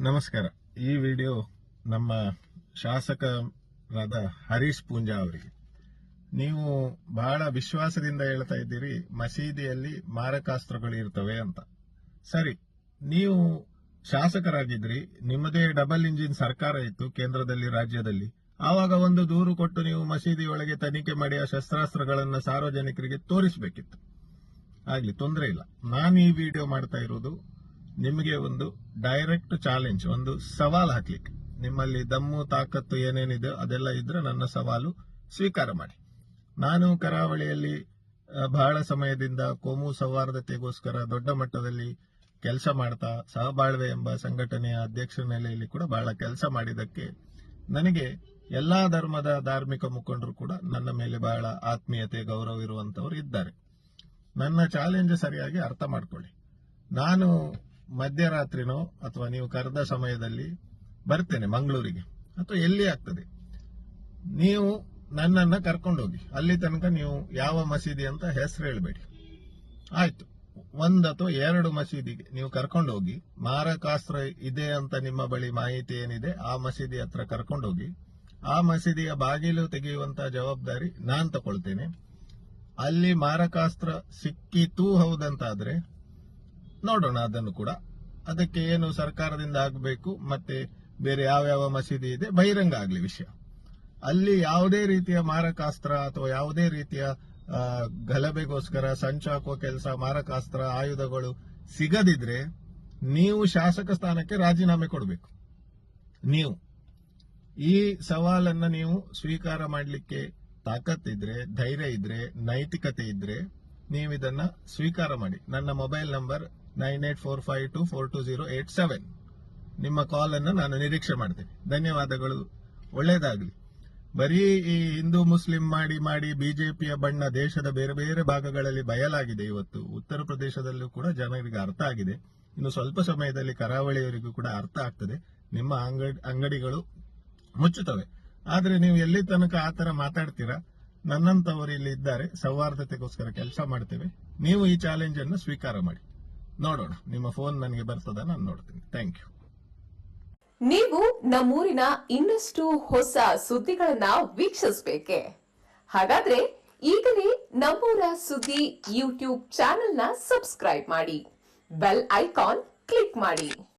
ನಮಸ್ಕಾರ. ಈ ವಿಡಿಯೋ ನಮ್ಮ ಶಾಸಕರಾದ ಹರೀಶ್ ಪೂಂಜಾ ಅವರಿಗೆ. ನೀವು ಬಹಳ ವಿಶ್ವಾಸದಿಂದ ಹೇಳ್ತಾ ಇದ್ದೀರಿ, ಮಸೀದಿಯಲ್ಲಿ ಮಾರಕಾಸ್ತ್ರಗಳು ಇರ್ತವೆ ಅಂತ. ಸರಿ, ನೀವು ಶಾಸಕರಾಗಿದ್ರಿ, ನಿಮ್ಮದೇ ಡಬಲ್ ಇಂಜಿನ್ ಸರ್ಕಾರ ಇತ್ತು ಕೇಂದ್ರದಲ್ಲಿ, ರಾಜ್ಯದಲ್ಲಿ. ಆವಾಗ ಒಂದು ದೂರು ಕೊಟ್ಟು ನೀವು ಮಸೀದಿ ಒಳಗೆ ತನಿಖೆ ಮಾಡಿ ಆ ಶಸ್ತ್ರಾಸ್ತ್ರಗಳನ್ನು ಸಾರ್ವಜನಿಕರಿಗೆ ತೋರಿಸಬೇಕಿತ್ತು. ಆಗ್ಲಿ, ತೊಂದರೆ ಇಲ್ಲ. ನಾನು ಈ ವಿಡಿಯೋ ಮಾಡ್ತಾ ಇರೋದು ನಿಮಗೆ ಒಂದು ಡೈರೆಕ್ಟ್ ಚಾಲೆಂಜ್ ಒಂದು ಸವಾಲು ಹಾಕ್ಲಿಕ್ಕೆ. ನಿಮ್ಮಲ್ಲಿ ದಮ್ಮು, ತಾಕತ್ತು ಏನೇನಿದೆ ಅದೆಲ್ಲ ಇದ್ರೆ ನನ್ನ ಸವಾಲು ಸ್ವೀಕಾರ ಮಾಡಿ. ನಾನು ಕರಾವಳಿಯಲ್ಲಿ ಬಹಳ ಸಮಯದಿಂದ ಕೋಮು ಸೌಹಾರ್ದತೆಗೋಸ್ಕರ ದೊಡ್ಡ ಮಟ್ಟದಲ್ಲಿ ಕೆಲಸ ಮಾಡ್ತಾ, ಸಹಬಾಳ್ವೆ ಎಂಬ ಸಂಘಟನೆಯ ಅಧ್ಯಕ್ಷ ನೆಲೆಯಲ್ಲಿ ಕೂಡ ಬಹಳ ಕೆಲಸ ಮಾಡಿದ್ದಕ್ಕೆ ನನಗೆ ಎಲ್ಲಾ ಧರ್ಮದ ಧಾರ್ಮಿಕ ಮುಖಂಡರು ಕೂಡ ನನ್ನ ಮೇಲೆ ಬಹಳ ಆತ್ಮೀಯತೆ, ಗೌರವ ಇರುವಂತವರು ಇದ್ದಾರೆ. ನನ್ನ ಚಾಲೆಂಜ್ ಸರಿಯಾಗಿ ಅರ್ಥ ಮಾಡ್ಕೊಳ್ಳಿ. ನಾನು ಮಧ್ಯರಾತ್ರಿನೋ ಅಥವಾ ನೀವು ಕರೆದ ಸಮಯದಲ್ಲಿ ಬರ್ತೇನೆ ಮಂಗಳೂರಿಗೆ, ಅಥವಾ ಎಲ್ಲಿ ಆಗ್ತದೆ. ನೀವು ನನ್ನನ್ನ ಕರ್ಕೊಂಡೋಗಿ, ಅಲ್ಲಿ ತನಕ ನೀವು ಯಾವ ಮಸೀದಿ ಅಂತ ಹೆಸರು ಹೇಳಬೇಡಿ. ಆಯ್ತು. ಒಂದ್ ಅಥವಾ ಎರಡು ಮಸೀದಿಗೆ ನೀವು ಕರ್ಕೊಂಡೋಗಿ, ಮಾರಕಾಸ್ತ್ರ ಇದೆ ಅಂತ ನಿಮ್ಮ ಬಳಿ ಮಾಹಿತಿ ಏನಿದೆ, ಆ ಮಸೀದಿ ಹತ್ರ ಕರ್ಕೊಂಡೋಗಿ, ಆ ಮಸೀದಿಯ ಬಾಗಿಲು ತೆಗೆಯುವಂತ ಜವಾಬ್ದಾರಿ ನಾನ್ ತಗೊಳ್ತೇನೆ ಅಲ್ಲಿ ಮಾರಕಾಸ್ತ್ರ ಸಿಕ್ಕಿತೂ ಹೌದಂತಾದ್ರೆ ನೋಡೋಣ ಅದನ್ನು ಕೂಡ. ಅದಕ್ಕೆ ಏನು ಸರ್ಕಾರದಿಂದ ಆಗಬೇಕು, ಮತ್ತೆ ಬೇರೆ ಯಾವ ಯಾವ ಮಸೀದಿ ಇದೆ, ಬಹಿರಂಗ ಆಗ್ಲಿ ವಿಷಯ. ಅಲ್ಲಿ ಯಾವುದೇ ರೀತಿಯ ಮಾರಕಾಸ್ತ್ರ ಅಥವಾ ಯಾವುದೇ ರೀತಿಯ ಗಲಭೆಗೋಸ್ಕರ ಸಂಚಾಕುವ ಕೆಲಸ, ಮಾರಕಾಸ್ತ್ರ, ಆಯುಧಗಳು ಸಿಗದಿದ್ರೆ ನೀವು ಶಾಸಕ ಸ್ಥಾನಕ್ಕೆ ರಾಜೀನಾಮೆ ಕೊಡಬೇಕು. ನೀವು. ಈ ಸವಾಲನ್ನ ನೀವು ಸ್ವೀಕಾರ ಮಾಡಲಿಕ್ಕೆ ತಾಕತ್ತಿದ್ರೆ, ಧೈರ್ಯ ಇದ್ರೆ, ನೈತಿಕತೆ ಇದ್ರೆ ನೀವು ಇದನ್ನ ಸ್ವೀಕಾರ ಮಾಡಿ. ನನ್ನ mobile number nine eight four five two four two zero eight seven. ನಿಮ್ಮ ಕಾಲ್ ಅನ್ನು ನಾನು ನಿರೀಕ್ಷೆ ಮಾಡ್ತೇನೆ. ಧನ್ಯವಾದಗಳು. ಒಳ್ಳೆಯದಾಗಲಿ ಬರೀ ಈ ಹಿಂದೂ ಮುಸ್ಲಿಂ ಮಾಡಿ ಮಾಡಿ ಬಿಜೆಪಿಯ ಬಣ್ಣ ದೇಶದ ಬೇರೆ ಬೇರೆ ಭಾಗಗಳಲ್ಲಿ ಬಯಲಾಗಿದೆ ಇವತ್ತು. ಉತ್ತರ ಪ್ರದೇಶದಲ್ಲೂ ಕೂಡ ಜನರಿಗೆ ಅರ್ಥ ಆಗಿದೆ. ಇನ್ನು ಸ್ವಲ್ಪ ಸಮಯದಲ್ಲಿ ಕರಾವಳಿಯವರಿಗೂ ಕೂಡ ಅರ್ಥ ಆಗ್ತದೆ. ನಿಮ್ಮ ಅಂಗಡಿ, ಅಂಗಡಿಗಳು ಮುಚ್ಚುತ್ತವೆ. ಆದರೆ ನೀವು ಎಲ್ಲಿ ತನಕ ಆ ಥರ ಮಾತಾಡ್ತೀರಾ? ನನ್ನಂತವರು ಇಲ್ಲಿ ಇದ್ದಾರೆ. ಸೌಹಾರ್ದತೆಗೋಸ್ಕರ ಕೆಲಸ ಮಾಡ್ತೇವೆ. ನೀವು ಈ ಚಾಲೆಂಜ್ ಅನ್ನು ಸ್ವೀಕಾರ ಮಾಡಿ. ನೋಡೋಣ. ನಿಮ್ಮ ಫೋನ್ ನನಗೆ ಬರ್ತದ, ನಾನು ನೋಡ್ತೀನಿ. ಥ್ಯಾಂಕ್ ಯು ನೀವು ನಮ್ಮೂರಿನ ಇನ್ನಷ್ಟು ಹೊಸ ಸುದ್ದಿಗಳನ್ನ ವೀಕ್ಷಿಸಬೇಕೆ? ಹಾಗಾದ್ರೆ ಈಗಲೇ ನಮ್ಮೂರ ಸುದ್ದಿ ಯೂಟ್ಯೂಬ್ ಚಾನೆಲ್ನ ಸಬ್ಸ್ಕ್ರೈಬ್ ಮಾಡಿ. ಬೆಲ್ ಐಕಾನ್ ಕ್ಲಿಕ್ ಮಾಡಿ.